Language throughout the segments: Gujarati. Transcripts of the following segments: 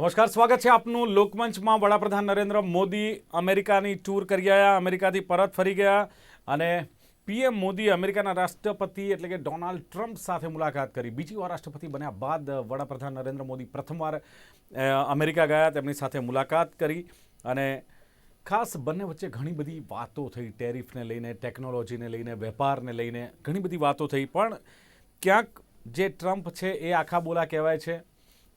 નમસ્કાર, સ્વાગત છે આપનું લોકમંચમાં. વડાપ્રધાન નરેન્દ્ર મોદી અમેરિકાની ટૂર કરી આવ્યા અમેરિકાથી પરત ફરી ગયા અને પીએમ મોદી અમેરિકાના રાષ્ટ્રપતિ એટલે કે ડોનાલ્ડ ટ્રમ્પ સાથે મુલાકાત કરી. બીજી વાર રાષ્ટ્રપતિ બન્યા બાદ વડાપ્રધાન નરેન્દ્ર મોદી પ્રથમવાર અમેરિકા ગયા, તેમની સાથે મુલાકાત કરી અને ખાસ બંને વચ્ચે ઘણી બધી વાતો થઈ. ટેરિફને લઈને, ટેકનોલોજીને લઈને, વેપારને લઈને ઘણી બધી વાતો થઈ. પણ ક્યાંક જે ટ્રમ્પ છે એ આખા બોલા કહેવાય છે.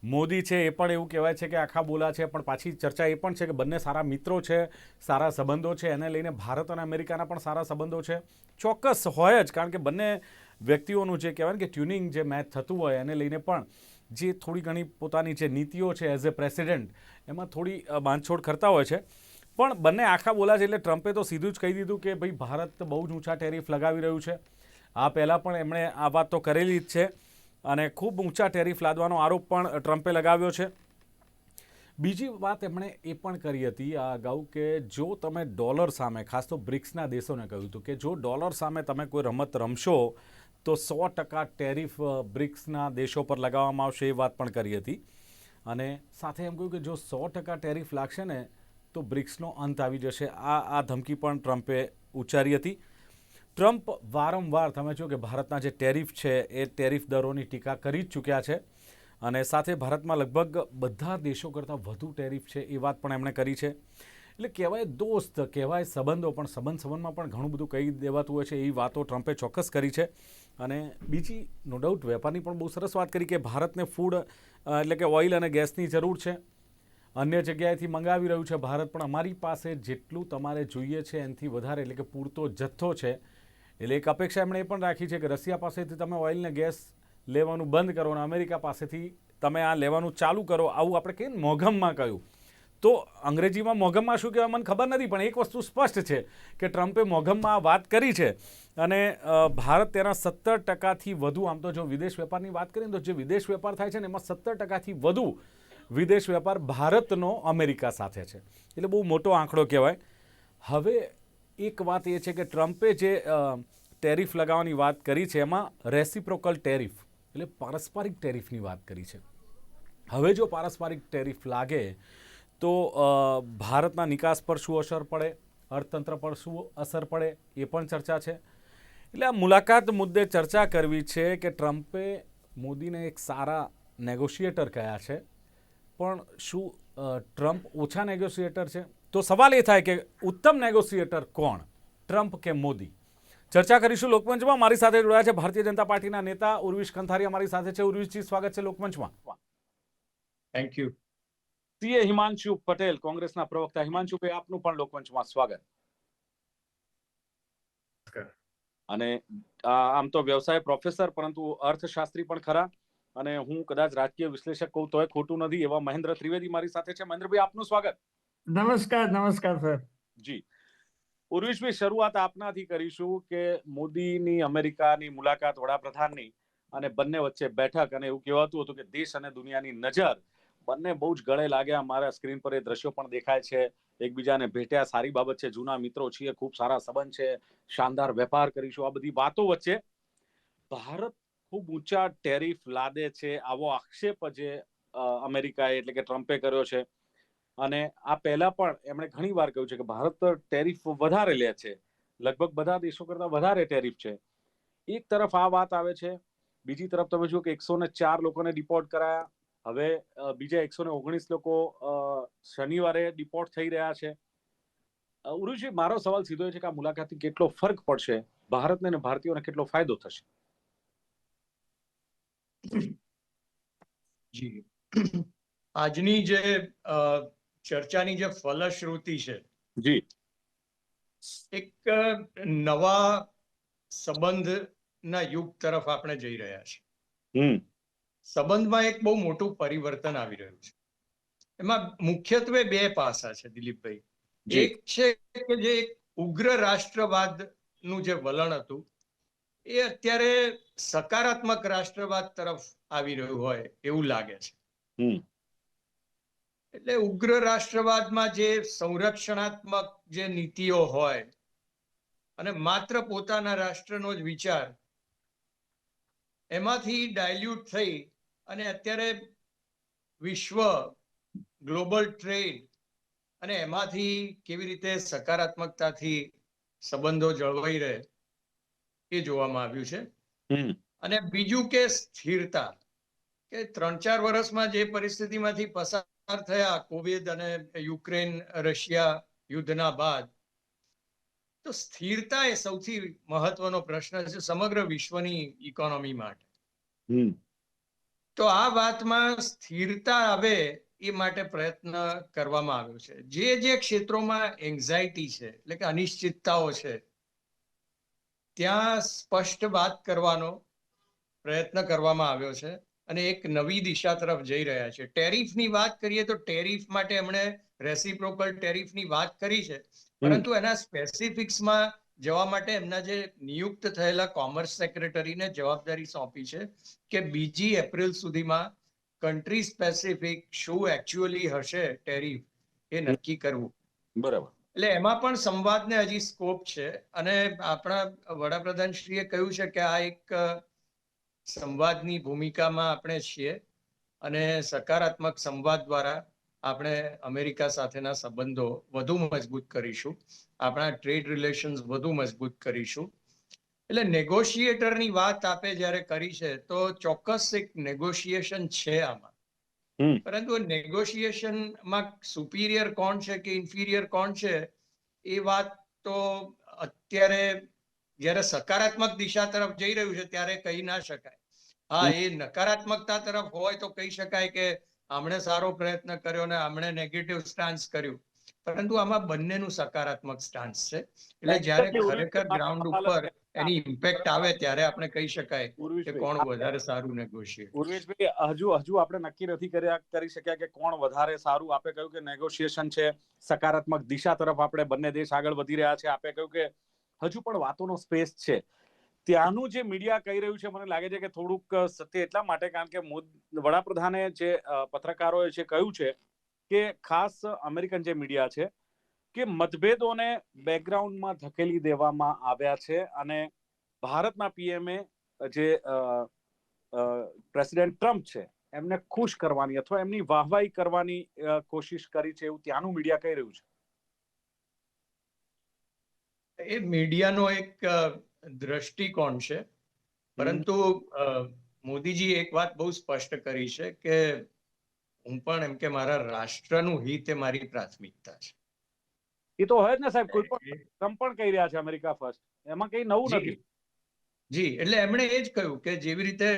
મોદી છે, એ પણ એવું કહેવાય છે કે આખા બોલા છે, પણ પાછી ચર્ચા એ પણ છે કે બંને સારા મિત્રો છે, સારા સંબંધો છે, એને લઈને ભારત અને અમેરિકાના પણ સારા સંબંધો છે. ચોક્કસ હોય જ, કારણ કે બંને વ્યક્તિઓનું જે કહેવાય કે ટ્યુનિંગ જે મેચ થતું હોય, એને લઈને પણ જે થોડી ઘણી પોતાની જે નીતિઓ છે એઝ એ પ્રેસિડેન્ટ એમાં થોડી બાંધછોડ કરતા હોય છે. પણ બંને આખા બોલા છે એટલે ટ્રમ્પે તો સીધું જ કહી દીધું કે ભાઈ, ભારત બહુ જ ઊંચા ટેરિફ લગાવી રહ્યું છે. આ પહેલાં પણ એમણે આ વાત તો કરેલી જ છે. અને ખૂબ ઊંચા ટેરિફ લાદવાનો આરોપ પણ ટ્રમ્પે લગાવ્યો છે. બીજી વાત એમણે એ પણ કરી હતી, આ અગાઉ કે જો તમે ડોલર સામે, ખાસ તો બ્રિક્સના દેશોને કહ્યું હતું કે જો ડોલર સામે તમે કોઈ રમત રમશો, તો સો ટકા ટેરિફ બ્રિક્સના દેશો પર લગાવવામાં આવશે એ વાત પણ કરી હતી. અને સાથે એમ કહ્યું કે જો સો ટકા ટેરિફ લાગશે ને, તો બ્રિક્સનો અંત આવી જશે. આ આ ધમકી પણ ટ્રમ્પે ઉચ્ચારી હતી. ટ્રમ્પ વારંવાર તમે જો કે ભારતના જે ટેરિફ છે, એ ટેરિફ દરોની ટીકા કરી જ ચૂક્યા છે અને સાથે ભારતમાં લગભગ બધા દેશો કરતાં વધુ ટેરિફ છે એ વાત પણ એમણે કરી છે. એટલે કહેવાય દોસ્ત, કહેવાય સંબંધો, પણ સંબંધ સંબંધમાં પણ ઘણું બધું કહી દેવાતું હોય છે એ વાતો ટ્રમ્પે ચોક્કસ કરી છે. અને બીજી નો ડાઉટ, વેપારની પણ બહુ સરસ વાત કરી કે ભારતને ફૂડ એટલે કે ઓઇલ અને ગેસની જરૂર છે. અન્ય જગ્યાએથી મંગાવી રહ્યું છે ભારત, પણ અમારી પાસે જેટલું તમારે જોઈએ છે એનાથી વધારે, એટલે કે પૂરતો જથ્થો છે એટલે એક અપેક્ષા એમણે એ પણ રાખી છે કે રશિયા પાસેથી તમે ઓઇલને ગેસ લેવાનું બંધ કરો અને અમેરિકા પાસેથી તમે આ લેવાનું ચાલુ કરો, આવું આપણે કહીએ મોઘમમાં કહ્યું? તો અંગ્રેજીમાં મોઘમમાં શું કહેવાય મને ખબર નથી, પણ એક વસ્તુ સ્પષ્ટ છે કે ટ્રમ્પે મોઘમમાં આ વાત કરી છે. અને ભારત તેના સત્તર ટકાથી વધુ, આમ તો જો વિદેશ વેપારની વાત કરીએ તો જે વિદેશ વેપાર થાય છે ને એમાં સત્તર ટકાથી વધુ વિદેશ વેપાર ભારતનો અમેરિકા સાથે છે. એટલે બહુ મોટો આંકડો કહેવાય. હવે એક વાત એ છે કે ટ્રમ્પે જે ટેરિફ લગાવવાની વાત કરી છે, એમાં રેસિપ્રોકલ ટેરિફ, એટલે પારસ્પરિક ટેરિફની વાત કરી છે. હવે જો પારસ્પરિક ટેરિફ લાગે, તો ભારતના નિકાસ પર શું અસર પડે? અર્થતંત્ર પર શું અસર પડે? એ પણ ચર્ચા છે. એટલે આ મુલાકાત મુદ્દે ચર્ચા કરવી છે કે ટ્રમ્પે મોદીને એક સારા નેગોશિએટર કહ્યા છે. પણ શું ટ્રમ્પ ઓછા નેગોશિએટર છે? તો સવાલ એ થાય કે ઉત્તમ નેગોશિએટર કોણ? ટ્રમ્પ કે મોદી? ચર્ચા કરીશું લોકમંચમાં. મારી સાથે જોડાયા છે ભારતીય જનતા પાર્ટીના નેતા ઉર્વિશ કંથારી અમારી સાથે છે ઉર્વિશજી. સ્વાગત છે લોકમંચમાં. Thank you CA Himanshu Patel કોંગ્રેસના પ્રવક્તા. હિમાંશુભાઈ આપનું પણ લોકમંચમાં સ્વાગત. અને આ આમ તો વ્યવસાય પ્રોફેસર પરંતુ અર્થશાસ્ત્રી પણ ખરા. અને હું કદાચ રાજકીય વિશ્લેષક કહું તોય ખોટું નથી એવા મહેન્દ્ર ત્રિવેદી મારી સાથે છે. મહેન્દ્રભાઈ આપનું સ્વાગત. નમસ્કાર નમસ્કાર સર. જી. ઉર્વિશભાઈ, શરૂઆત આપનાથી કરીશું કે મોદીની અમેરિકાની મુલાકાત વડાપ્રધાનની અને બંને વચ્ચે બેઠક અને એવું કહેવાતું હતું કે દેશ અને દુનિયાની નજર બંને બહુ જ ગળે લાગ્યા. મારા સ્ક્રીન પર એ દ્રશ્યો પણ દેખાય છે. એકબીજાને ભેટ્યા. સારી બાબત છે. જૂના મિત્રો છીએ. ખૂબ સારા સંબંધ છે. શાનદાર વેપાર કરીશું. આ બધી વાતો વચ્ચે ભારત ખૂબ ઊંચા ટેરિફ લાદે છે. આવો આક્ષેપ જે અમેરિકાએ એટલે કે ટ્રમ્પે કર્યો છે. અને આ પહેલા પણ એમણે ઘણી વાર કહ્યું છે કે ભારત ટેરિફ વધારે લે છે. લગભગ બધા દેશો કરતા વધારે ટેરિફ છે. એક તરફ આ વાત આવે છે, બીજી તરફ તમે જુઓ કે એકસો ને ચાર લોકોને ડિપોર્ટ કરાયા. હવે બીજા એકસો ને ઓગણીસ લોકો શનિવારે ડિપોર્ટ થઈ રહ્યા છે. ઉરુજી, મારો સવાલ સીધો છે કે આ મુલાકાતથી કેટલો ફરક પડશે? ભારતને અને ભારતીયોને કેટલો ફાયદો થશે? જી. આજની જે ચર્ચાની જે ફલશ્રુતિ છે જી. એક નવા સંબંધના યુગ તરફ આપણે જઈ રહ્યા છીએ. સંબંધમાં એક બહુ મોટું પરિવર્તન આવી રહ્યું છે. એમાં મુખ્યત્વે બે પાસા છે દિલીપભાઈ. એક છે કે જે એક ઉગ્ર રાષ્ટ્રવાદનું જે વલણ હતું એ અત્યારે સકારાત્મક રાષ્ટ્રવાદ તરફ આવી રહ્યું હોય એવું લાગે છે. એટલે ઉગ્ર રાષ્ટ્રવાદમાં જે સંરક્ષણાત્મક જે નીતિઓ હોય અને માત્ર પોતાના રાષ્ટ્રનો જ વિચાર એમાંથી ડાયલ્યુટ થઈ અને અત્યારે વિશ્વ ગ્લોબલ ટ્રેડ અને એમાંથી કેવી રીતે સકારાત્મકતાથી સંબંધો જળવાઈ રહે એ જોવામાં આવ્યું છે. અને બીજું કે સ્થિરતા કે ત્રણ ચાર વર્ષમાં જે પરિસ્થિતિમાંથી પસાર થયા કોવિડ અને યુક્રેન રશિયા યુદ્ધના બાદ. તો સ્થિરતા એ સૌથી મહત્વનો પ્રશ્ન છે સમગ્ર વિશ્વની ઇકોનોમી માટે. તો આ વાતમાં સ્થિરતા આવે એ માટે પ્રયત્ન કરવામાં આવ્યો છે. જે જે ક્ષેત્રોમાં એન્ઝાયટી છે એટલે કે અનિશ્ચિતતાઓ છે ત્યાં સ્પષ્ટ વાત કરવાનો પ્રયત્ન કરવામાં આવ્યો છે. અને એક નવી દિશા તરફ જઈ રહ્યા છે. ટેરિફની વાત કરીએ તો ટેરિફ માટે એમણે રેસિપ્રોકલ ટેરિફની વાત કરી છે. પરંતુ એના સ્પેસિફિક્સમાં જવા માટે એમના જે નિયુક્ત થયેલા કોમર્સ સેક્રેટરીને જવાબદારી સોંપી છે કે બીજી એપ્રિલ સુધીમાં કન્ટ્રી સ્પેસિફિક શું એકચ્યુઅલી હશે ટેરિફ એ નક્કી કરવું. બરાબર. એટલે એમાં પણ સંવાદને હજી સ્કોપ છે અને આપણા વડાપ્રધાનશ્રીએ કહ્યું છે કે આ એક સંવાદની ભૂમિકામાં આપણે છીએ અને સકારાત્મક સંવાદ દ્વારા આપણે અમેરિકા સાથેના સંબંધો વધુ મજબૂત કરીશું. આપણા ટ્રેડ રિલેશન્સ વધુ મજબૂત કરીશું. એટલે નેગોશિએટરની વાત આપે જ્યારે કરી છે તો ચોક્કસ એક નેગોશિએશન છે આમાં. પરંતુ નેગોશિએશનમાં સુપીરિયર કોણ છે કે ઇન્ફિરિયર કોણ છે એ વાત તો અત્યારે જ્યારે સકારાત્મક દિશા તરફ જઈ રહ્યું છે ત્યારે કહી ના શકાય. હા એ નકારાત્મકતા તરફ હોય તો કહી શકાય કે આમણે સારો પ્રયત્ન કર્યો ને આમણે નેગેટિવ સ્ટાન્સ કર્યું. પરંતુ આમાં બંનેનું સકારાત્મક સ્ટાન્સ છે. એટલે જ્યારે ખરેખર ગ્રાઉન્ડ ઉપર એની ઇમ્પેક્ટ આવે ત્યારે આપણે કહી શકાય કે કોણ વધારે સારું નેગોશિએટ ઉર્વેશભાઈ હજુ હજુ આપણે નક્કી નથી કર્યા કરી શક્યા કે કોણ વધારે સારું. આપે કહ્યું કે નેગોશિએશન છે સકારાત્મક દિશા તરફ આપણે બંને દેશ આગળ વધી રહ્યા છે. આપે કહ્યું કે હજુ પણ વાતોનો સ્પેસ છે. ત્યાંનું જે મીડિયા કહી રહ્યું છે, મને લાગે છે કે થોડુંક સત્ય એટલા માટે, કારણ કે વડાપ્રધાને જે પત્રકારોએ જે કહ્યું છે કે ખાસ અમેરિકન જે મીડિયા છે કે મતભેદોને બેકગ્રાઉન્ડમાં ધકેલી દેવામાં આવ્યા છે અને ભારતના પીએમએ જે પ્રેસિડેન્ટ ટ્રમ્પ છે, એમને ખુશ કરવાની અથવા એમની વાહવાહી કરવાની કોશિશ કરી છે એવું ત્યાંનું મીડિયા કહી રહ્યું છે. એ મીડિયાનો એક દ્રષ્ટિકોણ છે. પરંતુ મોદીજી એક વાત બહુ સ્પષ્ટ કરી છે કે હું પણ એમ કે મારા રાષ્ટ્રનું હિત એ મારી પ્રાથમિકતા છે. એ તો હોય જ ને સાહેબ કોઈ પણ ટ્રમ્પ પણ કહી રહ્યા છે અમેરિકા ફર્સ્ટ એમાં કઈ નવું નથી. જી એટલે એમણે એ જ કહ્યું કે જેવી રીતે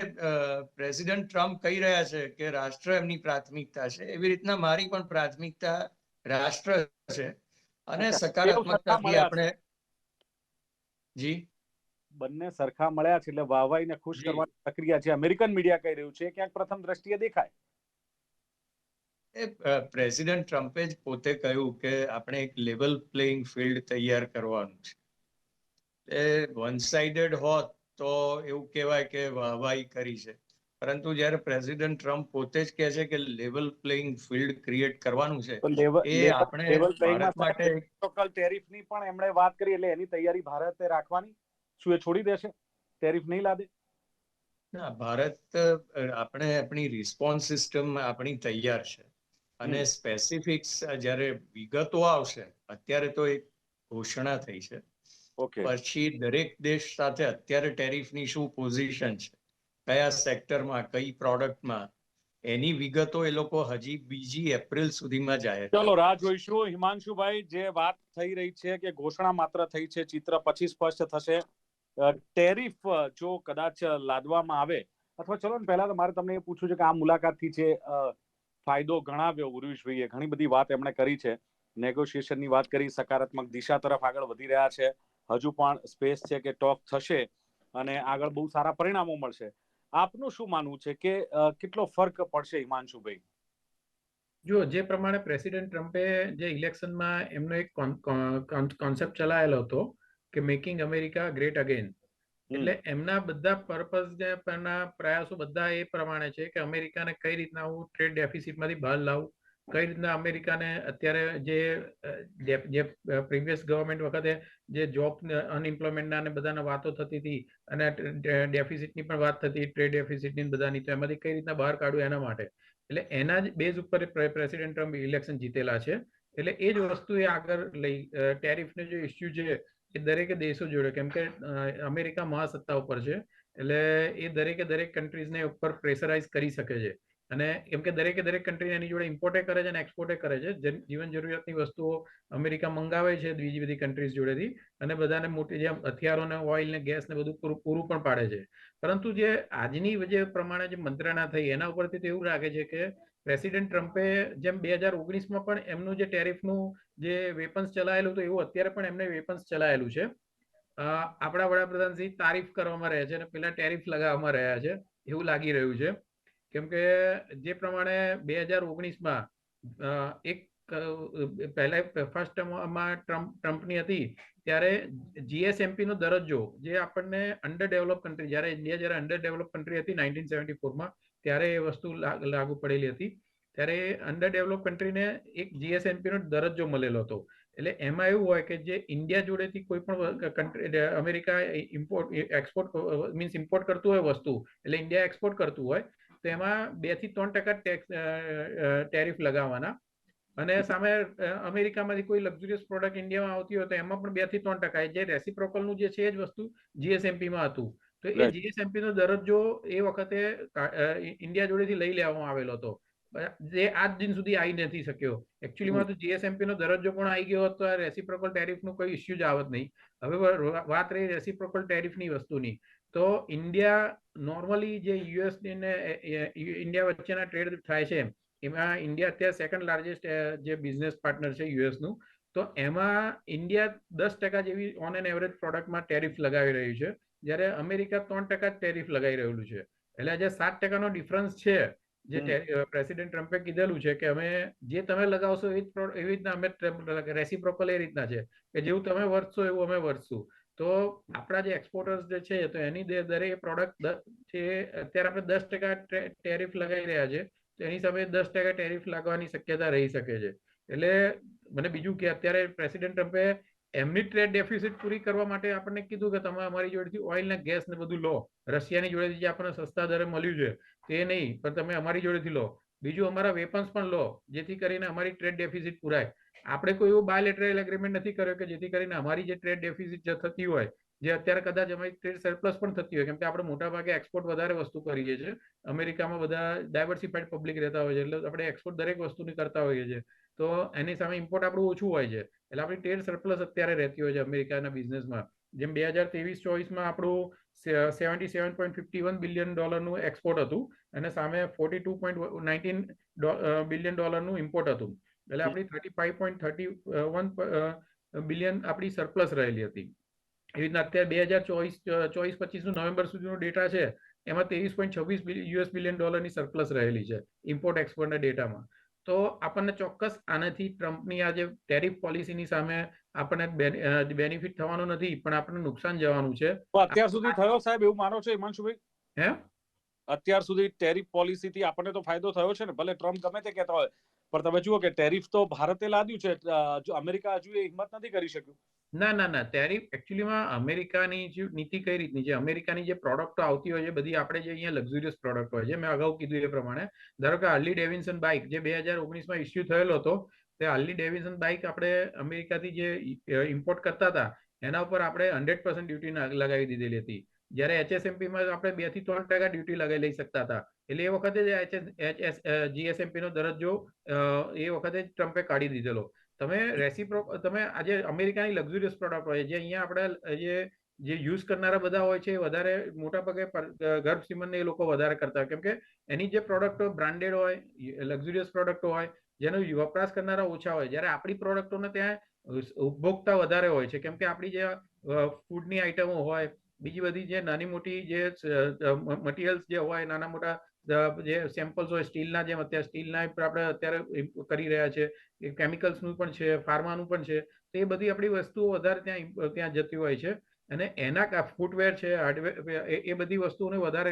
પ્રેસિડેન્ટ ટ્રમ્પ કહી રહ્યા છે કે રાષ્ટ્ર એમની પ્રાથમિકતા છે એવી રીતના મારી પણ પ્રાથમિકતા રાષ્ટ્ર છે. અને સકારાત્મકતાથી આપણે જી. બંને સરખા મળ્યા છે એટલે વાવાઈને ખુશ કરવાની પ્રક્રિયા છે અમેરિકન મીડિયા કહી રહ્યું છે ક્યાંક પ્રથમ દ્રષ્ટિએ દેખાય. એ પ્રેસિડેન્ટ ટ્રમ્પે જ પોતે કહ્યું કે આપણે એક લેવલ પ્લેઇંગ ફિલ્ડ તૈયાર કરવાનું છે. એ વન સાઇડેડ હોત તો એવું કહેવાય કે વાહવાહી કરી છે. પરંતુ જ્યારે પ્રેસિડેન્ટ ટ્રમ્પ પોતે જ કહે છે કે લેવલ પ્લેઇંગ ફિલ્ડ ક્રિએટ કરવાનું છે એ આપણે ભારત માટે લોકલ ટેરિફની પણ એમણે વાત કરી એટલે એની તૈયારી ભારતે રાખવાની. શું એ છોડી દેશે? ટેરિફ નહીં લાદે? ના ભારત આપણે આપણી રિસ્પોન્સ સિસ્ટમ આપણી તૈયાર છે. અને. સ્પેસિફિક્સ જ્યારે વિગતો આવશે અત્યારે તો એક ઘોષણા થઈ છે. ઓકે પછી દરેક દેશ સાથે અત્યારે ટેરિફની શું પોઝિશન છે? કયા સેક્ટરમાં કઈ પ્રોડક્ટમાં એની વિગતો એ લોકો હજી બીજી એપ્રિલ સુધીમાં જાહેર ચલો રાહ જોઈશું. હિમાંશુભાઈ જે વાત થઈ રહી છે કે ઘોષણા માત્ર થઈ છે ચિત્ર પછી સ્પષ્ટ થશે. ટેરિફ જો કદાચ લાદવામાં આવે અથવા ચલો ને પહેલા મારે તમને એ પૂછવું છે કે આ મુલાકાતથી જે અ, ફાયદો ગણાવ્યો ઉર્વિશભાઈએ? ઘણી બધી વાત એમણે કરી છે. નેગોશિએશનની વાત કરી સકારાત્મક દિશા તરફ આગળ વધી રહ્યા છે. હજુ પણ સ્પેસ છે કે ટોક થશે અને આગળ બહુ સારા પરિણામો મળશે. આપનું શું માનવું છે કે કેટલો ફરક પડશે હિમાંશુભાઈ? જો જે પ્રમાણે પ્રેસિડેન્ટ ટ્રમ્પે જે ઇલેક્શનમાં એમનો એક કોન્સેપ્ટ ચલાયેલો હતો કે મેકિંગ અમેરિકા ગ્રેટ અગેન એટલે એમના બધા પર્પઝ જે પ્રયાસો બધા એ પ્રમાણે છે કે અમેરિકાને કઈ રીતના હું ટ્રેડ ડેફિસિટમાંથી બહાર લાવું કઈ રીતના અમેરિકાને અત્યારે જે જે પ્રીવિયસ ગવર્મેન્ટ વખતે જે જોબ અનએમ્પ્લોયમેન્ટના અને બધાના વાતો થતી હતી અને ડેફિસિટની પણ વાત થતી, ટ્રેડ ડેફિસિટની બધાની, તો એમાંથી કઈ રીતના બહાર કાઢવું એના માટે? એટલે એના જ બેઝ ઉપર પ્રેસિડેન્ટ ટ્રમ્પ ઇલેક્શન જીતેલા છે. એટલે એ જ વસ્તુ એ આગળ લઈ ટેરિફનો જે ઇસ્યુ છે એ દરેકે દેશો જોડે, કેમ કે અમેરિકા મહાસત્તા ઉપર છે. એટલે એ દરેકે દરેક કન્ટ્રીઝને ઉપર પ્રેશરાઇઝ કરી શકે છે. અને કેમ કે દરેકે દરેક કન્ટ્રી એની જોડે ઇમ્પોર્ટે કરે છે અને એક્સપોર્ટે કરે છે. જીવન જરૂરિયાતની વસ્તુઓ અમેરિકા મંગાવે છે બીજી બધી કન્ટ્રીઝ જોડેથી અને બધાને મોટી જેમ હથિયારો ને ઓઇલ ને ગેસ ને બધું પૂરું પણ પાડે છે. પરંતુ જે આજની જે પ્રમાણે જે મંત્રણા થઈ એના ઉપરથી તો એવું લાગે છે કે પ્રેસિડેન્ટ ટ્રમ્પે જેમ બે હજાર ઓગણીસમાં પણ એમનું જે ટેરિફનું જે વેપન્સ ચલાયેલું હતું, એવું અત્યારે પણ એમને વેપન્સ ચલાયેલું છે. આપણા વડાપ્રધાન શ્રી તારીફ કરવામાં રહે છે અને પેલા ટેરિફ લગાવવામાં રહ્યા છે, એવું લાગી રહ્યું છે. કેમ કે જે પ્રમાણે બે હજાર ઓગણીસમાં એક પહેલા ફર્સ્ટ ટર્મમાં ટ્રમ્પ, ટ્રમ્પની હતી, ત્યારે જીએસએમપી નો દરજ્જો, જે આપણને અંડર ડેવલપ કન્ટ્રી જ્યારે ઇન્ડિયા જ્યારે અંડર ડેવલપ કન્ટ્રી હતી નાઇન્ટીન સેવન્ટી ફોરમાં, ત્યારે એ વસ્તુ લાગુ પડેલી હતી. ત્યારે અંડર ડેવલપ કન્ટ્રીને એક જીએસએમપી નો દરજ્જો મળેલો હતો. એટલે એમાં એવું હોય કે જે ઇન્ડિયા જોડેથી કોઈ પણ country America import export means import કરતું હોય વસ્તુ, એટલે ઇન્ડિયા એક્સપોર્ટ કરતું હોય તો એમાં બેથી ત્રણ ટકા ટેક્સ ટેરિફ લગાવવાના. અને સામે અમેરિકામાંથી કોઈ લક્ઝુરિયસ પ્રોડક્ટ ઇન્ડિયામાં આવતી હોય તો એમાં પણ બેથી ત્રણ ટકા. જે રેસીપ્રોકલનું જે છે એ જ વસ્તુ જીએસએમપીમાં હતું. તો એ જીએસએમપી નો દરજ્જો એ વખતે ઇન્ડિયા જોડેથી લઈ લેવામાં આવેલો હતો. જે આજ દિન સુધી આવી નથી શક્યો. એકચ્યુઅલીમાં તો જીએસએમપી નો દરજ્જો પણ આવી ગયો હતો રેસિપ્રોકલ ટેરિફનું કોઈ ઇસ્યુ જ આવત નહીં. હવે વાત રહી રેસિપ્રોકલ ટેરિફની વસ્તુની. તો ઇન્ડિયા નોર્મલી જે યુએસ ને ઇન્ડિયા વચ્ચેના ટ્રેડ થાય છે એમાં ઇન્ડિયા અત્યારે સેકન્ડ લાર્જેસ્ટ જે બિઝનેસ પાર્ટનર છે યુએસનું તો એમાં ઇન્ડિયા દસ ટકા જેવી ઓન એન એવરેજ પ્રોડક્ટમાં ટેરિફ લગાવી રહ્યું છે. જ્યારે અમેરિકા ત્રણ ટકા જ ટેરિફ લગાવી રહેલું છે. એટલે જે સાત ટકાનો ડિફરન્સ છે જે પ્રેસિડેન્ટ ટ્રમ્પે કીધેલું છે કે અમે જે તમે લગાવશો એવી એવી રીતના અમે રેસીપ્રોકલ એ રીતના છે કે જેવું તમે વર્તશો એવું અમે વર્તશું તો આપણા જે એક્સપોર્ટર્સ જે છે તો એની દરે પ્રોડક્ટ છે અત્યારે આપણે દસ ટકા ટેરિફ લગાવી રહ્યા છે, તો એની સામે દસ ટકા ટેરિફ લાગવાની શક્યતા રહી શકે છે. એટલે મને બીજું કે અત્યારે પ્રેસિડેન્ટ ટ્રમ્પે એમની ટ્રેડ ડેફિસિટ પૂરી કરવા માટે આપણને કીધું કે તમે અમારી જોડેથી ઓઇલ ને ગેસ ને બધું લો, રશિયાની જોડેથી જે આપણને સસ્તા દરે મળ્યું છે, તે નહીં, પણ તમે અમારી જોડેથી લો. બીજું અમારા વેપન્સ પણ લો, જેથી કરીને અમારી ટ્રેડ ડેફિસિટ પૂરાય. આપણે કોઈ એવું બાયલેટરલ એગ્રીમેન્ટ નથી કર્યો કે જેથી કરીને અમારી જે ટ્રેડ ડેફિસિટ થતી હોય, જે અત્યારે કદાચ અમારી ટ્રેડ સરપ્લસ પણ થતી હોય, કેમ કે આપણે મોટા ભાગે એક્સપોર્ટ વધારે વસ્તુ કરીએ છીએ. અમેરિકામાં બધા ડાયવર્સિફાઈડ પબ્લિક રહેતા હોય છે, એટલે આપણે એક્સપોર્ટ દરેક વસ્તુની કરતા હોઈએ છીએ. તો એની સામે ઇમ્પોર્ટ આપણું ઓછું હોય છે. એટલે આપણી ટ્રેડ સરપ્લસ અત્યારે રહેતી હોય છે અમેરિકાના બિઝનેસમાં જેમ બે હજાર ત્રેવીસ ચોવીસમાં આપણું seventy seven point fifty one billion ડોલરનું એક્સપોર્ટ હતું, અને સામે forty two point nineteen billion ડોલરનું ઇમ્પોર્ટ હતું. એટલે આપણી thirty five point thirty one billion આપણી સરપ્લસ રહેલી હતી. એવી રીતના અત્યારે બે હજાર ચોવીસ ચોવીસ પચીસનું નવેમ્બર સુધીનો ડેટા છે એમાં ત્રેવીસ પોઈન્ટ છવ્વીસ યુએસ બિલિયન ડોલરની સરપ્લસ રહેલી છે ઇમ્પોર્ટ એક્સપોર્ટના ડેટામાં. તો આપણને ચોક્કસ આનાથી ટ્રમ્પની આ જે ટેરિફ પોલિસીની સામે આપણને બેનિફિટ થવાનું નથી પણ આપણને નુકસાન જવાનું છે. અત્યાર સુધી થયો સાહેબ એવું માનો છો હિમાંશુભાઈ? હે? અત્યાર સુધી ટેરિફ પોલિસીથી આપણને તો ફાયદો થયો છે ને ભલે ટ્રમ્પ ગમે તે કહેતા હોય. પણ તમે જુઓ કે ટેરિફ તો ભારતે લાદ્યું છે અમેરિકા હજુ એ હિંમત નથી કરી શક્યું. ના ના ના, ટેરિફ એકચ્યુઅલીમાં અમેરિકાની જે નીતિ કઈ રીતની છે, અમેરિકાની જે પ્રોડક્ટો આવતી હોય છે, બધી આપણે જે અહીંયા લક્ઝુરિયસ પ્રોડક્ટ હોય છે, મેં અગાઉ કીધું એ પ્રમાણે. ધારો કે હાર્લી ડેવિન્સન બાઇક જે બે હજાર ઓગણીસમાં ઇસ્યુ થયેલો હતો, તે હાર્લી ડેવિન્સન બાઇક આપણે અમેરિકાથી જે ઇમ્પોર્ટ કરતા હતા, એના ઉપર આપણે હંડ્રેડ પર્સન્ટ ડ્યુટી લગાવી દીધેલી હતી. જ્યારે એચએસએમપીમાં આપણે બેથી ત્રણ ટકા ડ્યુટી લગાવી લઈ શકતા હતા. એટલે એ વખતે જ જીએસએમપી નો દરજ્જો એ વખતે જ ટ્રમ્પે કાઢી દીધેલો. તમે રેસિપ્રો તમે આજે અમેરિકાની લક્ઝુરિયસ પ્રોડક્ટ હોય જે અહીંયા આપણે જે જે યુઝ કરનારા બધા હોય છે વધારે મોટા ભાગે ગર્ભ સીમનને એ લોકો વધારે કરતા હોય. કેમ કે એની જે પ્રોડક્ટ બ્રાન્ડેડ હોય લક્ઝુરિયસ પ્રોડક્ટો હોય જેનો વપરાશ કરનારા ઓછા હોય જ્યારે આપણી પ્રોડક્ટોને ત્યાં ઉપભોક્તા વધારે હોય છે. કેમ કે આપણી જે ફૂડની આઈટમો હોય બીજી બધી જે નાની મોટી જે મટીરિયલ્સ જે હોય નાના મોટા જે સેમ્પલ્સ હોય, સ્ટીલના જેમ અત્યારે સ્ટીલના આપણે અત્યારે કરી રહ્યા છે. એ કેમિકલ્સનું પણ છે ફાર્માનું પણ છે. તો એ બધી આપણી વસ્તુઓ વધારે ત્યાં ત્યાં જતી હોય છે. અને એના ફૂટવેર છે હાર્ડવેર એ એ બધી વસ્તુઓને વધારે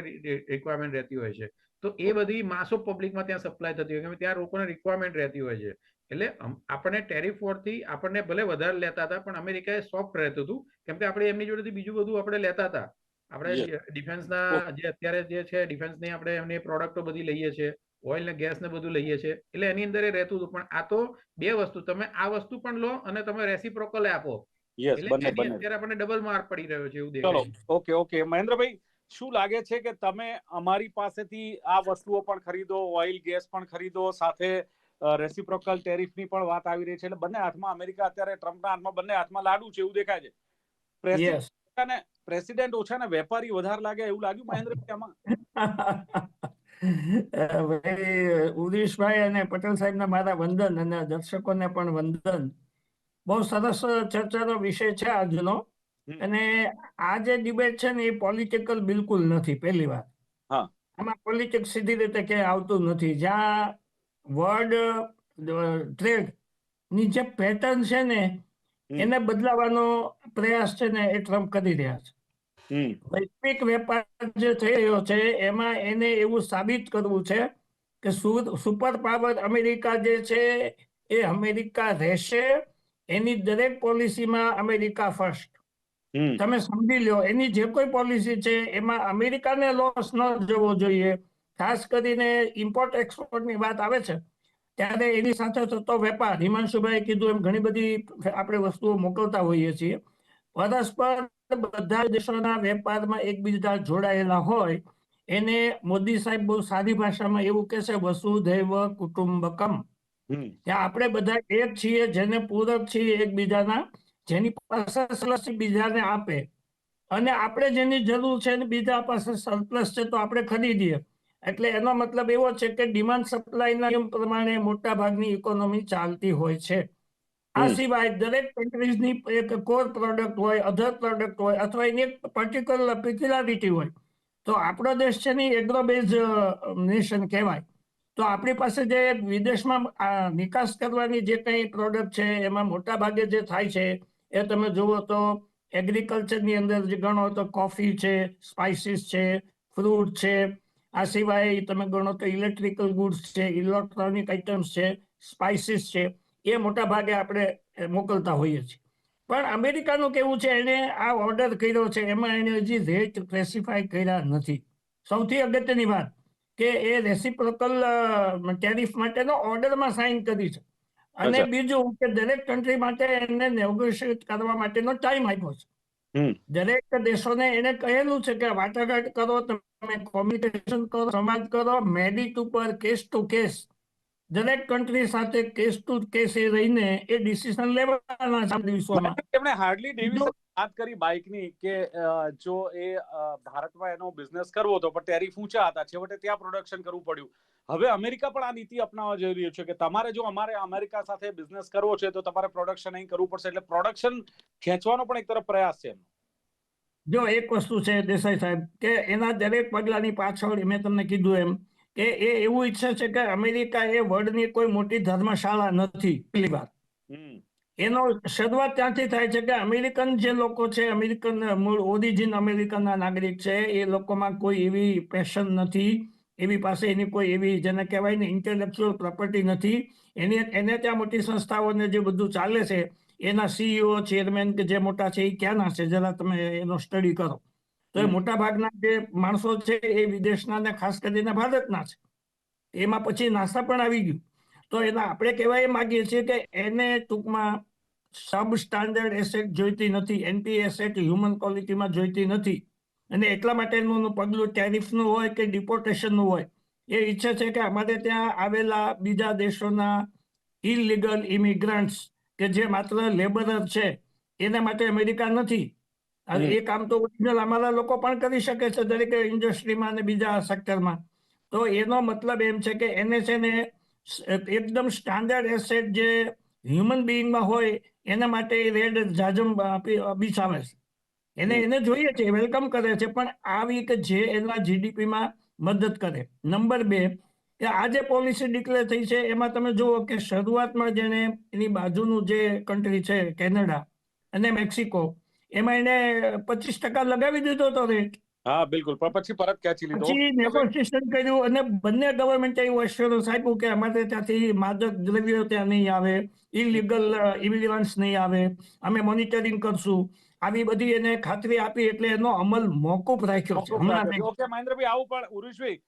રિક્વાયરમેન્ટ રહેતી હોય છે. તો એ બધી માસો પબ્લિકમાં ત્યાં સપ્લાય થતી હોય કે ત્યાં લોકોને રિક્વાયરમેન્ટ રહેતી હોય છે. એટલે આપણને ટેરિફ વોરથી આપણને ભલે વધારે લેતા હતા, પણ અમેરિકાએ સોફ્ટ રહેતું હતું. કેમ કે આપણે એમની જોડેથી બીજું બધું આપણે લેતા હતા. આપણે ડિફેન્સના જે અત્યારે જે છે ડિફેન્સની આપણે એમની પ્રોડક્ટો બધી લઈએ છીએ ઓઇલ ને ગેસ ને બધું લઈએ છીએ એટલે એની અંદર એ રહેતું હતું. પણ આ તો બે વસ્તુ તમે આ વસ્તુ પણ લો અને તમે રેસિપ્રોકલ આપો. યસ એટલે બંને એની બંને. અત્યારે આપણને ડબલ માર્ક પડી રહ્યો છે એવું ચલો દેખાય ઓકે ઓકે. મહેન્દ્રભાઈ શું લાગે છે કે તમે અમારી પાસેથી આ વસ્તુઓ પણ ખરીદો ઓઇલ ગેસ પણ ખરીદો સાથે રેસિપ્રોકલ ટેરિફની પણ વાત આવી રહી છે? એટલે બંને હાથમાં અમેરિકા અત્યારે ટ્રમ્પના હાથમાં બંને હાથમાં લાડુ છે એવું દેખાય છે. પ્રેસિડેન્ટ અને પ્રેસિડેન્ટ ઓછા ને વેપારી વધારે લાગે એવું લાગ્યું મહેન્દ્રભાઈ આમાં ભાઈ ઉદીશભાઈ અને પટેલ સાહેબને મારા વંદન અને દર્શકોને પણ વંદન. બહુ સરસ ચર્ચાનો વિષય છે આજનો. અને આ જે ડિબેટ છે ને એ પોલિટિકલ બિલકુલ નથી પહેલી વાત. આમાં પોલિટિક્સ સીધી રીતે ક્યાંય આવતું નથી. જ્યાં વર્ડ ટ્રેડની જે પેટર્ન છે ને. એને બદલાવાનો પ્રયાસ છે ને એ ટ્રમ્પ કરી રહ્યા છે. વૈશ્વિક વેપાર જે થઈ રહ્યો છે એમાં એને એવું સાબિત કરવું છે કે સુપર પાવર અમેરિકા જે છે એ અમેરિકા રહેશે. એની દરેક પોલિસીમાં અમેરિકા ફર્સ્ટ તમે સમજી લો એની જે કોઈ પોલિસી છે એમાં અમેરિકાને લોસ ન જવો જોઈએ. ખાસ કરીને ઇમ્પોર્ટ એક્સપોર્ટની વાત આવે છે. ત્યારે એની સાથે થતો વેપાર. હિમાંશુભાઈ કીધું એમ ઘણી બધી આપણે વસ્તુઓ મોકલતા હોઈએ છીએ. પરસ્પર બધા દેશોના વેપારમાં એકબીજા જોડાયેલા હોય એને મોદી સાહેબ બહુ સારી ભાષામાં એવું કે છે વસુધૈવ કુટુંબકમ. ત્યાં આપણે બધા એક છીએ જેને પૂરક છીએ એકબીજાના જેની પાસે સરસ બીજાને આપે. અને આપણે જેની જરૂર છે બીજા પાસે સરપ્લસ છે તો આપણે ખરીદીએ. એટલે એનો મતલબ એવો છે કે ડિમાન્ડ સપ્લાયના નિયમ પ્રમાણે મોટા ભાગની ઇકોનોમી ચાલતી હોય છે. આ સિવાય દરેક કન્ટ્રીઝની એક કોર પ્રોડક્ટ હોય અધર પ્રોડક્ટ હોય અથવા એની એક પર્ટિક્યુલર પિક્યુલારિટી હોય. તો આપણો દેશ છે ને એગ્રોબેઝ નેશન કહેવાય. તો આપણી પાસે જે વિદેશમાં નિકાસ કરવાની જે કંઈ પ્રોડક્ટ છે એમાં મોટા ભાગે જે થાય છે એ તમે જુઓ તો એગ્રીકલ્ચરની અંદર જે ગણો તો કોફી છે સ્પાઇસીસ છે ફ્રૂટ છે આ સિવાય તમે ગણો તો ઇલેક્ટ્રિકલ ગુડ્સ છે ઇલેક્ટ્રોનિક આઇટમ્સ છે સ્પાઇસીસ છે એ મોટા ભાગે આપણે મોકલતા હોઈએ છીએ. પણ અમેરિકાનું કેવું છે એને આ ઓર્ડર કર્યો છે એમાં એને હજી રેટ સ્પેસિફાઈ કર્યા નથી. સૌથી અગત્યની વાત કે એ રેસિપ્રોકલ ટેરિફ માટેનો ઓર્ડરમાં સાઇન કરી છે. અને બીજું કે દરેક કન્ટ્રી માટે એને નેગોશિયેટ કરવા માટેનો ટાઈમ આપ્યો છે. દરેક દેશોને એને કહેલું છે કે વાટાઘાટ કરો તમે કોમ્યુનિકેશન કરો સમાજ કરો મેડિટ ઉપર કેસ ટુ કેસ દરેક કન્ટ્રી સાથે કેસ ટુ કેસ એ રહીને એ ડિસિઝન લેવાના છે દિવસોમાં તેમણે હાર્ડલી ડેવિડ વાત કરી બાઇકની કે જો એ ભારતમાં એનો બિઝનેસ કરવો હતો પણ ટેરિફ ઊંચા હતા છેવટે ત્યાં પ્રોડક્શન કરવું પડ્યું હવે અમેરિકા પણ આ નીતિ અપનાવવા જઈ રહ્યું છે કે તમારે જો અમારે અમેરિકા સાથે બિઝનેસ કરવો છે તો તમારે પ્રોડક્શન અહીં કરવું પડશે એટલે પ્રોડક્શન ખેંચવાનો પણ એક તરફ પ્રયાસ છે એમનો. જો એક વસ્તુ છે દેસાઈ સાહેબ કે એના દરેક પગલાની પાછળ મેં તમને કીધું એમ કે એ એવું ઈચ્છે છે કે અમેરિકા એ વર્લ્ડની કોઈ મોટી ધર્મશાળા નથી પહેલી વાત. એનો શરૂઆત ત્યાંથી થાય છે કે અમેરિકન જે લોકો છે અમેરિકન મૂળ ઓરિજિન અમેરિકનના નાગરિક છે એ લોકોમાં કોઈ એવી પેશન નથી એવી પાસે એની કોઈ એવી જેને કહેવાય ને ઇન્ટેલેક્ચુઅલ પ્રોપર્ટી નથી. એની એને ત્યાં મોટી સંસ્થાઓને જે બધું ચાલે છે એના સીઈઓ ચેરમેન કે જે મોટા છે એ ક્યાંના છે? જરા તમે એનો સ્ટડી કરો. તો એ મોટા ભાગના જે માણસો છે એ વિદેશના ને ખાસ કરીને ભારતના છે. એમાં પછી નાસા પણ આવી ગયું. તો એના આપણે કહેવા એ માગીએ છીએ કે એને ટૂંકમાં સબ સ્ટાન્ડર્ડ એસેટ જોઈતી નથી એનપી એસેટ હ્યુમન ક્વોલિટીમાં જોઈતી નથી. અને એટલા માટેનું પગલું ટેરિફનું હોય કે ડિપોર્ટેશનનું હોય એ ઈચ્છે છે કે અમારે ત્યાં આવેલા બીજા દેશોના ઇલીગલ ઇમિગ્રન્ટ્સ કે જે માત્ર લેબરર છે એના માટે અમેરિકા નથી. અને એ કામ તો ઓરિજિનલ અમારા લોકો પણ કરી શકે છે દરેક ઇન્ડસ્ટ્રીમાં અને બીજા સેક્ટરમાં તો એનો મતલબ એમ છે કે એને છે ને એકદમ સ્ટાન્ડર્ડ એસેટ જે હ્યુમન બિઈંગમાં હોય એના માટે રેડ જાજમ બિછાવે છે. એને એને જોઈએ છે વેલકમ કરે છે પણ આવી કે જે એના જીડીપીમાં મદદ કરે. નંબર બે કે આ જે પોલિસી ડિક્લેર થઈ છે એમાં તમે જુઓ કે શરૂઆતમાં જેને એની બાજુનું જે કન્ટ્રી છે કેનેડા અને મેક્સિકો એમાં એને પચીસ ટકા લગાવી દીધો હતો રેટ હા બિલકુલ. પણ પછી પરત ખેંચી લીધો. પછી નેગોશિએશન કર્યું અને બંને ગવર્મેન્ટે એવું એશ્યોરન્સ આપ્યું કે અમારે ત્યાંથી માદક દ્રવ્યો ત્યાં નહીં આવે ઇલીગલ ઇમિગ્રન્ટ્સ નહીં આવે અમે મોનિટરિંગ કરશું. આવી બધી એને ખાતરી આપી એટલે એનો અમલ મોકૂફ રાખ્યો છે ઓકે મહેન્દ્રભાઈ આવું પણ ઉરુષભાઈ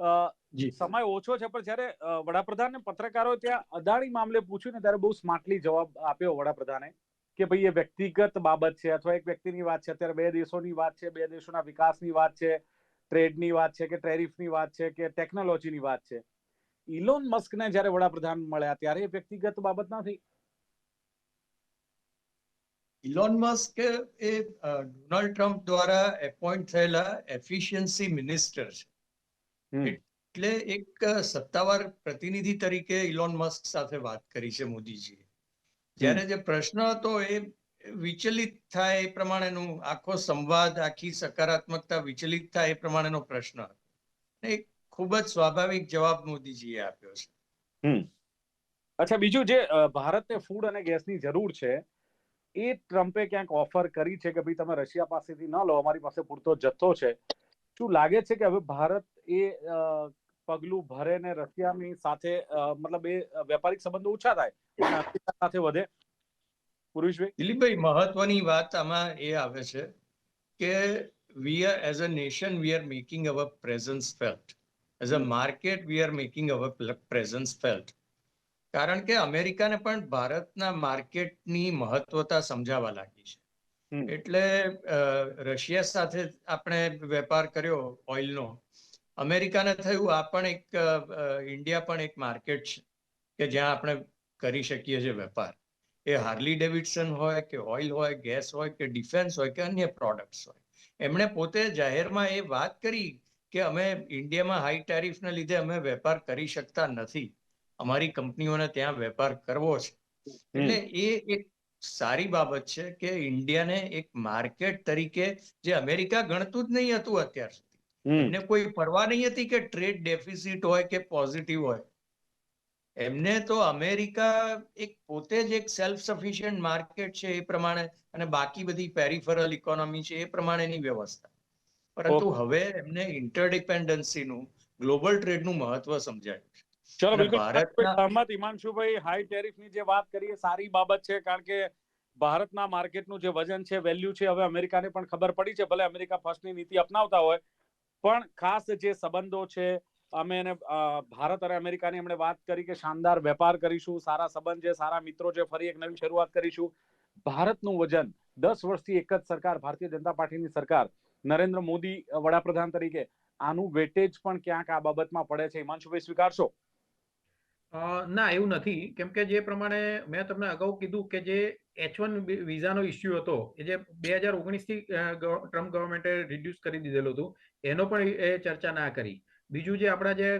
સમય ઓછો છે પણ જયારે વડાપ્રધાનને પત્રકારો ત્યાં અદાણી મામલે પૂછ્યું ને ત્યારે બહુ સ્માર્ટલી જવાબ આપ્યો વડાપ્રધાને કે ભાઈ એ વ્યક્તિગત બાબત છે અથવા એક વ્યક્તિની વાત છે અત્યારે બે દેશોની વાત છે બે દેશોના વિકાસની વાત છે ટ્રેડની વાત છે કે ટેરિફની વાત છે કે ટેકનોલોજીની વાત છે. ઇલોન મસ્કને જ્યારે વડાપ્રધાન મળ્યા ત્યારે એ વ્યક્તિગત બાબત નથી? ઇલોન મસ્ક એ ડોનાલ્ડ ટ્રમ્પ દ્વારા એપોઇન્ટ થયેલા એફિશિયન્સી મિનિસ્ટર છે. એટલે એક સત્તાવાર પ્રતિનિધિ તરીકે ઇલોન મસ્ક સાથે વાત કરી છે મોદીજીએ. જ્યારે જે પ્રશ્ન હતો એ વિચલિત થાય એ પ્રમાણેનું આખો સંવાદ આખી સકારાત્મકતા વિચલિત થાય એ પ્રમાણેનો પ્રશ્ન હતો. એક ખૂબ જ સ્વાભાવિક જવાબ મોદીજીએ આપ્યો છે. અચ્છા બીજું જે ભારતને ફૂડ અને ગેસની જરૂર છે એ ટ્રમ્પે ક્યાંક ઓફર કરી છે કે ભાઈ તમે રશિયા પાસેથી ન લો અમારી પાસે પૂરતો જથ્થો છે. શું લાગે છે કે હવે ભારત એ પગલું ભરે ને રશિયાની સાથે મતલબ એ વેપારિક સંબંધો ઓછા થાય સાથે વધે. પુરુષભાઈ? દિલીપભાઈ મહત્વની વાત આમાં એ આવે છે કે we are as a nation we are making our presence felt as a market we are making our presence felt કારણ કે અમેરિકાને પણ ભારતના માર્કેટની મહત્વતા સમજાવવા લાગી છે. એટલે રશિયા સાથે આપણે વેપાર કર્યો ઓઇલનો. અમેરિકાને થયું આ પણ એક ઇન્ડિયા પણ એક માર્કેટ છે કે જ્યાં આપણે કરી શકીએ છીએ વેપાર. એ હાર્લી ડેવિડસન હોય કે ઓઇલ હોય ગેસ હોય કે ડિફેન્સ હોય કે અન્ય પ્રોડક્ટ્સ હોય. એમણે પોતે જાહેરમાં એ વાત કરી કે અમે ઇન્ડિયામાં હાઈ ટેરિફને લીધે અમે વેપાર કરી શકતા નથી. અમારી કંપનીઓને ત્યાં વેપાર કરવો છે. એટલે એ એક સારી બાબત છે કે ઇન્ડિયાને એક માર્કેટ તરીકે જે અમેરિકા ગણતું જ નહીં હતું અત્યાર સુધી. એમને કોઈ પરવા નહીં હતી કે ટ્રેડ ડેફિસિટ હોય કે પોઝિટિવ હોય. એમને તો અમેરિકા એક પોતે જ એક સેલ્ફ સફિશિયન્ટ માર્કેટ છે એ પ્રમાણે અને બાકી બધી પેરિફરલ ઇકોનોમી છે એ પ્રમાણેની વ્યવસ્થા. પરંતુ હવે એમને ઇન્ટરડિપેન્ડન્સીનું ગ્લોબલ ટ્રેડનું મહત્વ સમજાયું છે. ચલો બિલકુલ. સહમત હિમાંશુભાઈ હાઈ ટેરિફની જે વાત કરીએ સારી બાબત છે કારણ કે ભારતના માર્કેટનું જે વજન છે વેલ્યુ છે હવે અમેરિકાને પણ ખબર પડી છે ભલે અમેરિકા ફર્સ્ટની નીતિ અપનાવતા હોય પણ ખાસ જે સંબંધો છે, અમે એને ભારત અને અમેરિકાની એમણે વાત કરી કે શાનદાર વેપાર કરીશું, સારા સંબંધ છે, સારા મિત્રો છે, ફરી એક નવી શરૂઆત કરીશું. ભારતનું વજન દસ વર્ષથી એક જ સરકાર, ભારતીય જનતા પાર્ટીની સરકાર, નરેન્દ્ર મોદી વડાપ્રધાન તરીકે. આનું વેટેજ પણ ક્યાંક આ બાબતમાં પડે છે હિમાંશુભાઈ સ્વીકારશો? ના એવું નથી. કેમ કે જે પ્રમાણે મેં તમને અગાઉ કીધું કે જે એચ વન વિઝાનો ઇસ્યુ હતો એ જે બે હજાર ઓગણીસથી ટ્રમ્પ ગવર્મેન્ટે રિડ્યુસ કરી દીધેલું હતું એનો પણ એ ચર્ચા ના કરી. બીજું જે આપણા જે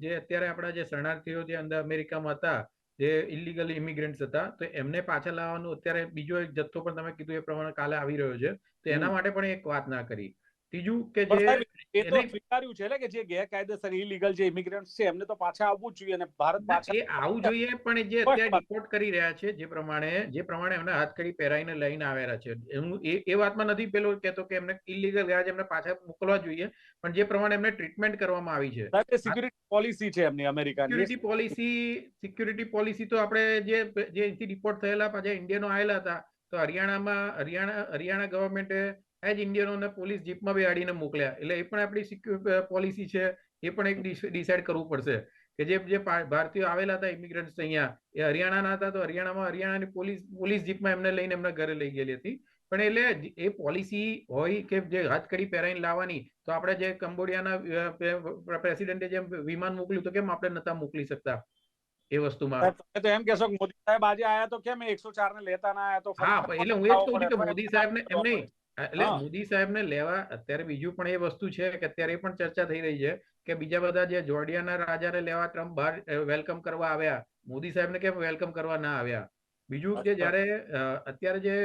જે અત્યારે આપણા જે શરણાર્થીઓ જે અંદર અમેરિકામાં હતા જે ઇલીગલ ઇમિગ્રન્ટ્સ હતા તો એમને પાછા લાવવાનું અત્યારે બીજો એક જથ્થો પણ તમે કીધું એ પ્રમાણે કાલે આવી રહ્યો છે તો એના માટે પણ એક વાત ના કરી. ત્રીજું કે જે એ તો સ્વીકાર્યું છે એટલે કે જે ગેરકાયદેસર ઇલીગલ જે ઇમિગ્રન્ટ છે એમને તો પાછા આવવું જોઈએ અને ભારત પાછા એ આવવું જોઈએ પણ જે અત્યારે રિપોર્ટ કરી રહ્યા છે જે પ્રમાણે જે પ્રમાણે એમને હાથકડી પહેરાઈને લઈને આવેલા છે. હું એ વાતમાં નથી પેલો કહેતો કે એમને ઇલીગલ ગયા છે એમને પાછા મોકલવા જોઈએ પણ જે પ્રમાણે એમને ટ્રીટમેન્ટ કરવામાં આવી છે. સિક્યુરિટી પોલિસી છે એમની અમેરિકાની. સિક્યુરિટી પોલિસી સિક્યુરિટી પોલિસી તો આપણે જે જે રિપોર્ટ થયેલા પાછા ઇન્ડિયનો આવેલા હતા તો હરિયાણામાં હરિયાણા હરિયાણા ગવર્મેન્ટે જ ઇન્ડિયનોને પોલીસ જીપમાં બેહાડીને મોકલ્યા. એટલે એ પણ આપણી પોલિસી છે. એ પણ એક ડિસાઇડ કરવું પડશે કે જે જે ભારતીયો આવેલા હતા ઇમિગ્રન્ટ્સ અહીંયા એ હરિયાણાના હતા તો હરિયાણામાં હરિયાણાની પોલીસ પોલીસ જીપમાં એમને લઈને એમના ઘરે લઈ ગયેલી હતી. પણ એટલે એ પોલિસી હોય કે જે હાથકડી પહેરાઈને લાવવાની તો આપણે જે કંબોડિયાના પ્રેસિડેન્ટે જેમ વિમાન મોકલ્યું તો કેમ આપણે નતા મોકલી શકતા એ વસ્તુમાં? તમે તો એમ કહેશો કે મોદી સાહેબ આજે આયા તો કેમ એકસો ચાર ને લેતા ના આયા તો હા એટલે હું એ જ કહું છું કે મોદી સાહેબ ને એમ નહીં એટલે. મોદી સાહેબને લેવા અત્યારે બીજું પણ એ વસ્તુ છે કે અત્યારે એ પણ ચર્ચા થઈ રહી છે કે બીજા બધા જે જોર્ડિયાના રાજાને લેવા ટ્રમ્પ બહાર વેલકમ કરવા આવ્યા મોદી સાહેબને કેમ વેલકમ કરવા ના આવ્યા બીજું કે. જ્યારે અત્યારે જે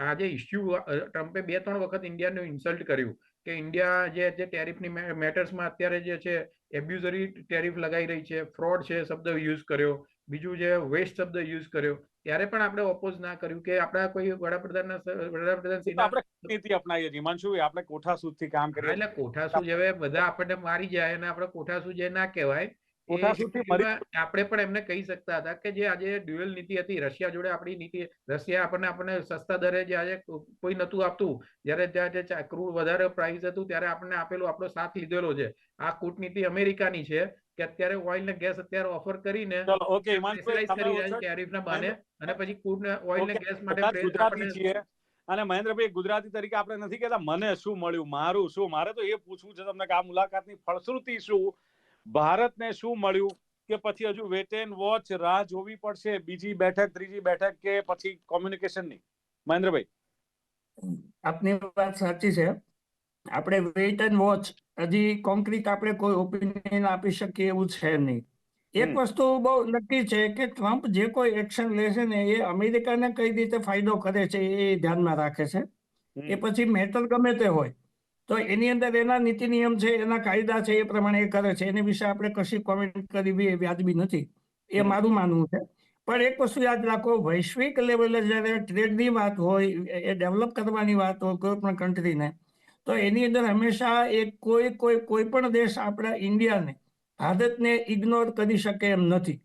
આ જે ઇસ્યુ ટ્રમ્પે બે ત્રણ વખત ઇન્ડિયાનું ઇન્સલ્ટ કર્યું કે ઇન્ડિયા જે જે ટેરિફની મેટર્સમાં અત્યારે જે છે એબ્યુઝરી ટેરિફ લગાઈ રહી છે ફ્રોડ છે શબ્દ યુઝ કર્યો બીજું જે વેસ્ટ શબ્દ યુઝ કર્યો ત્યારે પણ આપણે ઓપોઝ ના કર્યું કે આપણા કોઈ વડાપ્રધાનના વડાપ્રધાન આપણે નીતિ અપનાવીએ છીએ. માનશું આપણે કોઠા થી કામ કરીએ એટલે કોઠાસૂ હવે બધા આપણને મારી જાય અને આપણે કોઠાસૂ જે ના કહેવાય આપણે પણ એમને કહી શકતા હતા કે જે આજે ડ્યુઅલ નીતિ હતી રશિયા જોડે આપણી નીતિ રશિયા આપણને આપણને સસ્તા દરે જે આજે કોઈ નતું આપતું. જ્યારે ત્યાં જે ક્રૂડ વધારે પ્રાઇસ હતું ત્યારે આપણને આપેલું આપણો સાથ લીધેલો છે. આ કૂટનીતિ અમેરિકાની છે. કે અત્યારે ઓઇલ ને ગેસ અત્યારે ઓફર કરીને ઓકે હિમાંશુભાઈ પ્રેશરાઇઝ તમે કરી રહ્યા ઓછો- છે tariff ના બહાને. અને પછી ક્રૂડ ને ઓઇલ ને ગેસ માટે ગુજરાતી છીએ. અને મહેન્દ્રભાઈ ગુજરાતી તરીકે આપણે નથી કહેતા મને શું મળ્યું મારું શું? મારે તો એ પૂછવું છે તમને કે આ મુલાકાતની ફળશ્રુતિ શું? ભારતને શું મળ્યું? કે પછી હજુ વેટ એન્ડ વોચ રાહ જોવી પડશે? બીજી બેઠક ત્રીજી બેઠક કે પછી કોમ્યુનિકેશનની મહેન્દ્રભાઈ. આપની વાત સાચી છે. આપણે વેઇટ એન્ડ વોચ હજી કોન્ક્રીટ આપણે કોઈ ઓપિનિયન આપી શકીએ એવું છે નહીં. એક વસ્તુ બહુ નક્કી છે કે ટ્રમ્પ જે કોઈ એક્શન લેશે ને એ અમેરિકાને કઈ રીતે ફાયદો કરે છે એ ધ્યાનમાં રાખે છે. એ પછી મેટર ગમે તે હોય તો એની અંદર એના નીતિ નિયમ છે એના કાયદા છે એ પ્રમાણે એ કરે છે. એની વિશે આપણે કશી કોમેન્ટ કરવી એ વ્યાજબી નથી. એ મારું માનવું છે. પણ એક વસ્તુ યાદ રાખો વૈશ્વિક લેવલે જ્યારે ટ્રેડની વાત હોય એ ડેવલપ કરવાની વાત હોય કોઈ પણ કન્ટ્રીને તો એની અંદર હંમેશા એક કોઈ કોઈ કોઈ પણ દેશ આપણા ઇન્ડિયાને, ભારતને ઇગ્નોર કરી શકે એમ નથી.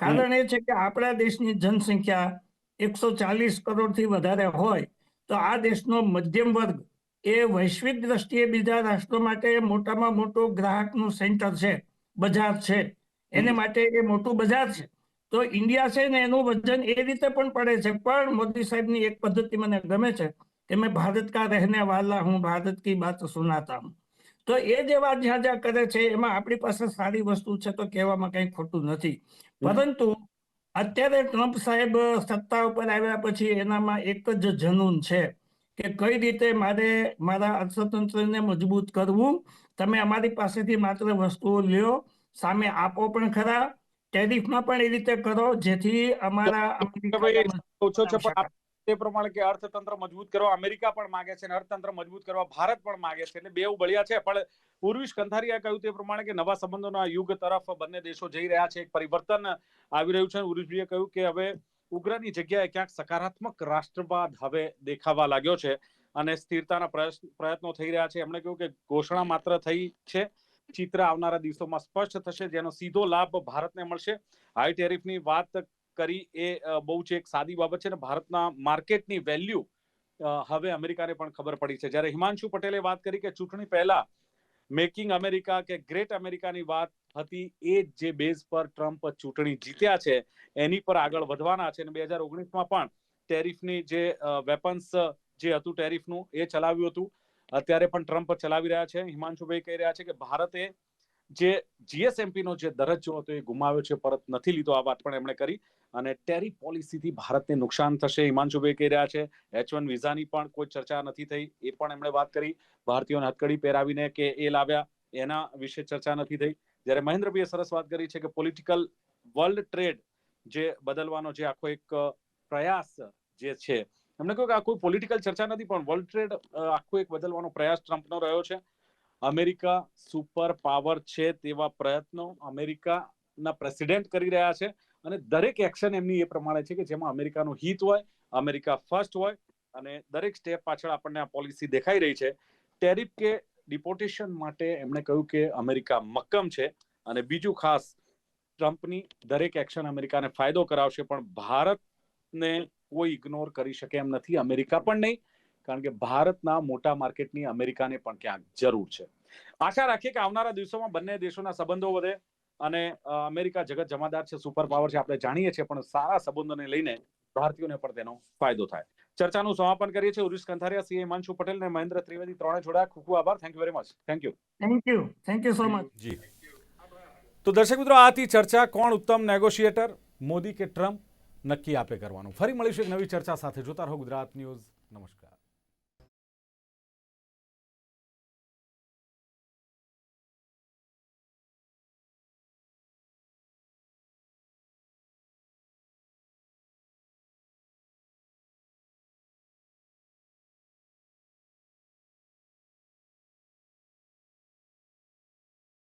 કારણ એ છે કે આપણા દેશની જનસંખ્યા એકસો ચાલીસ કરોડથી વધારે હોય, તો આ દેશનો મધ્યમ વર્ગ એ વૈશ્વિક દ્રષ્ટિએ બીજા રાષ્ટ્રો માટે મોટામાં મોટું ગ્રાહકનું સેન્ટર છે, બજાર છે. એને માટે એ મોટું બજાર છે. તો ઇન્ડિયા છે ને એનું વજન એ રીતે પણ પડે છે, પણ મોદી સાહેબની એક પદ્ધતિ મને ગમે છે કે મેં ભારત કા રહેને વાલા હું ભારત કી બાત સુનાતા હું. તો એ જે વાત જ્યાં જ્યાં કરે છે એમાં આપણી પાસે સારી વસ્તુ છે તો કહેવામાં કંઈ ખોટું નથી. પરંતુ અત્યારે ટ્રમ્પ સાહેબ સત્તા ઉપર આવ્યા પછી એનામાં એક જ જનૂન છે કે કઈ રીતે મારે મારા અર્થતંત્રને મજબૂત કરવું. તમે અમારી પાસેથી માત્ર વસ્તુઓ લ્યો સામે આપો પણ ખરા ટેરિફમાં પણ એ રીતે કરો જેથી અમારા ઓછો છે તે પ્રમાણે કે અર્થતંત્ર મજબૂત કરવા અમેરિકા પણ માગે છે અને અર્થતંત્ર મજબૂત કરવા ભારત પણ માગે છે એટલે બેઉ બળિયા છે. પણ ઉર્વિશ કંથારિયાએ કહ્યું તે પ્રમાણે કે નવા સંબંધોના યુગ તરફ બંને દેશો જઈ રહ્યા છે. એક પરિવર્તન આવી રહ્યું છે ઉર્વિશભાઈએ કહ્યું કે હવે ઉગ્રની જગ્યાએ ક્યાંક સકારાત્મક રાષ્ટ્રવાદ હવે દેખાવા લાગ્યો છે અને સ્થિરતાના પ્રયત્નો થઈ રહ્યા છે. એમણે કહ્યું કે ઘોષણા માત્ર થઈ છે. ચિત્ર આવનારા દિવસોમાં સ્પષ્ટ થશે, જેનો સીધો લાભ ભારતને મળશે. હાઈ ટેરિફની વાત કરી એ બહુ જ એક સાદી બાબત છે ને ભારતના માર્કેટની વેલ્યુ હવે અમેરિકાને પણ ખબર પડી છે. જ્યારે હિમાંશુ પટેલે વાત કરી કે ચૂંટણી પહેલા મેકિંગ અમેરિકા કે ગ્રેટ અમેરિકાની વાત હતી, એ જે બેઝ પર ટ્રમ્પ ચૂંટણી જીત્યા છે, એની પર આગળ વધવાના છે. અને બે હજાર ઓગણીસમાં પણ ટેરિફની જે વેપન્સ જે હતું ટેરિફનું એ ચલાવ્યું હતું. અત્યારે પણ ટ્રમ્પ ચલાવી રહ્યા છે. હિમાંશુભાઈ કહી રહ્યા છે કે ભારતે જે જીએસએમપી નો જે દરજ્જો હતો એ ગુમાવ્યો છે, પરત નથી લીધો આ વાત પણ એમણે કરી. અને ટેરી પોલિસીથી ભારતને નુકસાન થશે હિમાંશુભાઈ કહી રહ્યા છે. એચ વન વિઝાની પણ કોઈ ચર્ચા નથી થઈ, એ પણ એમણે વાત કરી. ભારતીયોને હથકડી પહેરાવીને કે એ લાવ્યા, એના વિશે ચર્ચા નથી થઈ. જ્યારે મહેન્દ્રભાઈએ સરસ વાત કરી છે કે પોલિટિકલ વર્લ્ડ ટ્રેડ જે બદલવાનો જે આખો એક પ્રયાસ જે છે. એમણે કહ્યું કે આ કોઈ પોલિટિકલ ચર્ચા નથી, પણ વર્લ્ડ ટ્રેડ આખો એક બદલવાનો પ્રયાસ ટ્રમ્પનો રહ્યો છે. અમેરિકા સુપર પાવર છે તેવા પ્રયત્નો અમેરિકાના પ્રેસિડેન્ટ કરી રહ્યા છે અને દરેક એક્શન એમની એ પ્રમાણે છે કે જેમાં અમેરિકાનું હિત હોય, અમેરિકા ફર્સ્ટ હોય અને દરેક સ્ટેપ પાછળ આપણને આ પોલિસી દેખાઈ રહી છે. ટેરિફ કે ડિપોટેશન માટે એમણે કહ્યું કે અમેરિકા મક્કમ છે અને બીજું ખાસ, ટ્રમ્પની દરેક એક્શન અમેરિકાને ફાયદો કરાવશે પણ ભારતને કોઈ ઇગ્નોર કરી શકે એમ નથી, અમેરિકા પણ નહીં. કારણ કે ભારતના મોટા માર્કેટની અમેરિકાને પણ ક્યાંક જરૂર છે. આશા રાખીએ કે આવનારા દિવસોમાં બંને દેશોના સંબંધો વધે અને અમેરિકા જગત જમાદાર છે સુપર પાવર છે આપણે જાણીએ છીએ પણ સારા સંબંધોને લઈને ભારતીયોને પણ તેનો ફાયદો થાય. ચર્ચાનું સમાપન કરીએ છીએ. ઉર્વિશ કંથારિયા સીએ હિમાંશુ પટેલ અને મહેન્દ્ર ત્રિવેદી ત્રણે જોડાયા ખૂબ ખૂબ આભાર. Thank you very much thank you thank you thank you so much ji. તો દર્શક મિત્રો આથી ચર્ચા કોણ ઉત્તમ નેગોશિએટર? મોદી કે ટ્રમ્પ? નક્કી આપે કરવાનું. ફરી મળીશું એક નવી ચર્ચા સાથે. જોતા રહો ગુજરાત ન્યૂઝ. નમસ્કાર.